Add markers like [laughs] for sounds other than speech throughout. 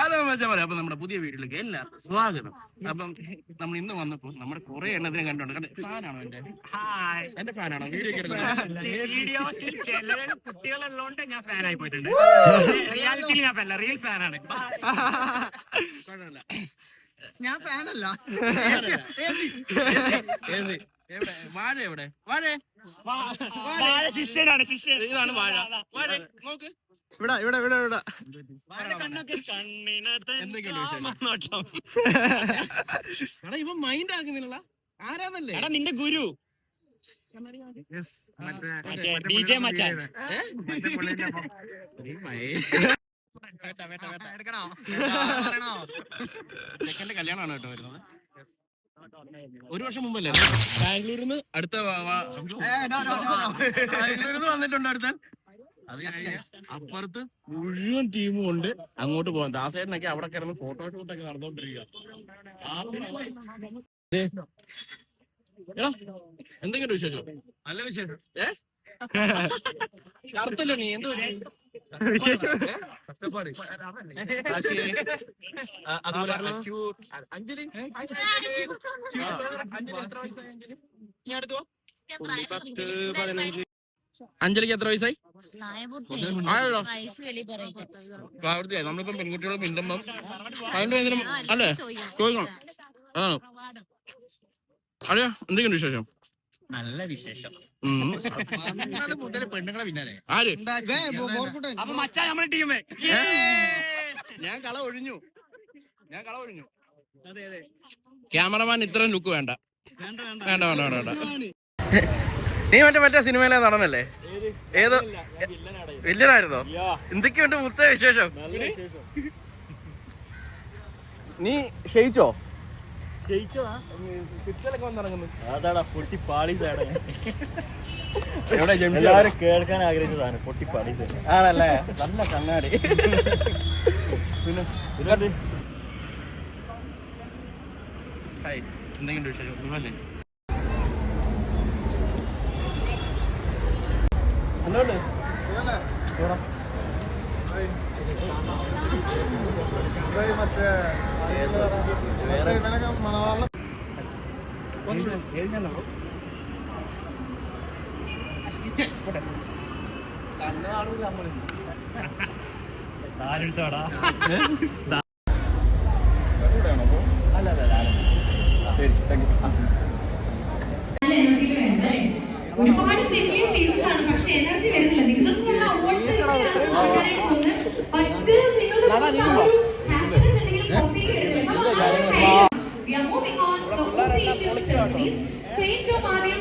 Hello മച്ചാമാരെ അപ്പൊ നമ്മുടെ പുതിയ വീട്ടിലേക്ക് എല്ലാവർക്കും സ്വാഗതം. അപ്പം നമ്മൾ ഇന്ന് വന്നപ്പോൾ നമ്മുടെ കുറെ എണ്ണത്തിനെ കണ്ടുണ്ട് കണ്ടോ? ഫാനാണോ എന്റെ ഹായ് എന്റെ ഫാനാണോ വീഡിയോ വീഡിയോസിൽ ചില കുട്ടികളുള്ളതുകൊണ്ട് ഞാൻ ഫാൻ ആയി പോയിട്ടുണ്ട്. റിയാലിറ്റിയിൽ ഞാൻ ഫാനല്ല റിയൽ ഫാനാണ് ഞാൻ ഫാനല്ല എവിടെ? വാഴ എവിടെ? വാഴ? വാഴ. ശിഷ്യനാണ് ശിഷ്യൻ. ഇതാണ് വാഴ. വാഴ നോക്ക്. ഇവിടെ ഇവിടെ ഇവിടെ ഇവിടെ. എടാ ഇവൻ മൈൻഡ് ആക്കുന്നില്ല ആരാന്നല്ലേ? എടാ നിന്റെ ഗുരു. കല്യാണമാണ് കേട്ടോ വരുന്നത്. ഒരു വർഷം മുമ്പല്ലേ? ബാംഗ്ലൂരിൽ നിന്ന് അടുത്ത ബാംഗ്ലൂരിൽ നിന്ന് വന്നിട്ടുണ്ട് അടുത്ത അപ്പുറത്ത് മുഴുവൻ ടീമും ഉണ്ട്. അങ്ങോട്ട് പോകാൻ ദാസേട്ടനൊക്കെ അവിടെ കിടന്ന് ഫോട്ടോഷൂട്ട് ഒക്കെ നടന്നുകൊണ്ടിരിക്കുക എന്തെങ്കിലും വിശേഷം? നല്ല വിശേഷം. ഏ? ഷർത്തല്ലോ നീ എന്ത് വിശേഷം? കഷ്ടപ്പാട്. അതുപോലെ. അഞ്ജലി? അഞ്ജലി എത്ര വയസ്സായി അഞ്ജലി നീ അടുത്ത് വാ. പത്ത് പതിനഞ്ച്. അഞ്ജലിക്ക് എത്ര വയസ്സായി? ആണല്ലോ പ്രാവർത്തിയായി നമ്മളിപ്പം പെൺകുട്ടികളെ മിണ്ടുമ്പം അതിന്റെ ഭയങ്കര അല്ലേ? ചോദിക്കണം. ആ. അറിയാ എന്തെങ്കിലും വിശേഷം? നല്ല വിശേഷം. ഉം. പെണ്ണുങ്ങളെ പിന്നാലെ. ആര്? അപ്പൊ മച്ചാ ടീമേ. ഞാൻ കള ഒഴിഞ്ഞു. ഞാൻ കള ഒഴിഞ്ഞു. ക്യാമറമാൻ ഇത്ര ലുക്ക് വേണ്ട വേണ്ട വേണ്ട. വേണ്ട വേണ്ട. നീ മറ്റേ മറ്റേ സിനിമയിലെ നടനല്ലേ? ഏത്? വില്ലനായിരുന്നോ? എന്തൊക്കെയുണ്ട് മുത്ത വിശേഷം? നീ ക്ഷയിച്ചോ? [laughs] കേൾക്കാൻ ആഗ്രഹിച്ചതാണ് ആണല്ലേ? നല്ല കണ്ണാടി. പിന്നെ എന്തെങ്കിലും വിശേഷം? സുഖമല്ലേ? വേണ്ടത് അല്ലേ? ഒരുപാട് ഫെമിലിയർ ഫേസസ് ആണ് പക്ഷെ എനർജി വരുന്നില്ല So ഏറ്റവും ആദ്യം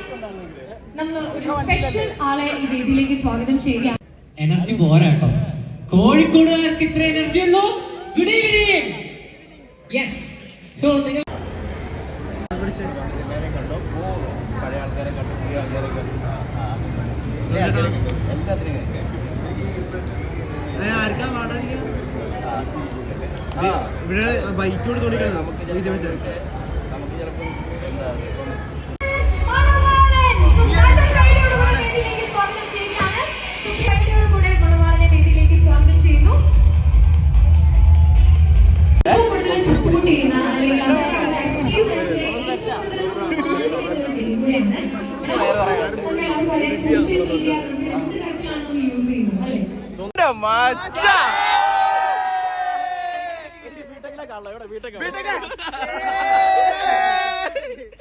നമ്മൾ ഒരു സ്പെഷ്യൽ ആളെ ഈ വേദിയിലേക്ക് സ്വാഗതം ചെയ്യുകയാണ് എനർജി പോരാട്ടോ കോഴിക്കോടുകാർക്ക് ഇത്ര എനർജി ഉള്ളൂ ഗുഡ് ഈവനിങ് യെസ് സോ നിങ്ങൾ എല്ലാവരെയും കണ്ടോ ഇവിടെ ബൈക്കോട് തോന്നിക്കണം നമുക്ക് ചിലപ്പോൾ എന്താ ഇപ്പം മണവാളൻ വീട്ടിലേക്ക് വീട്ടിലേക്ക്. [laughs]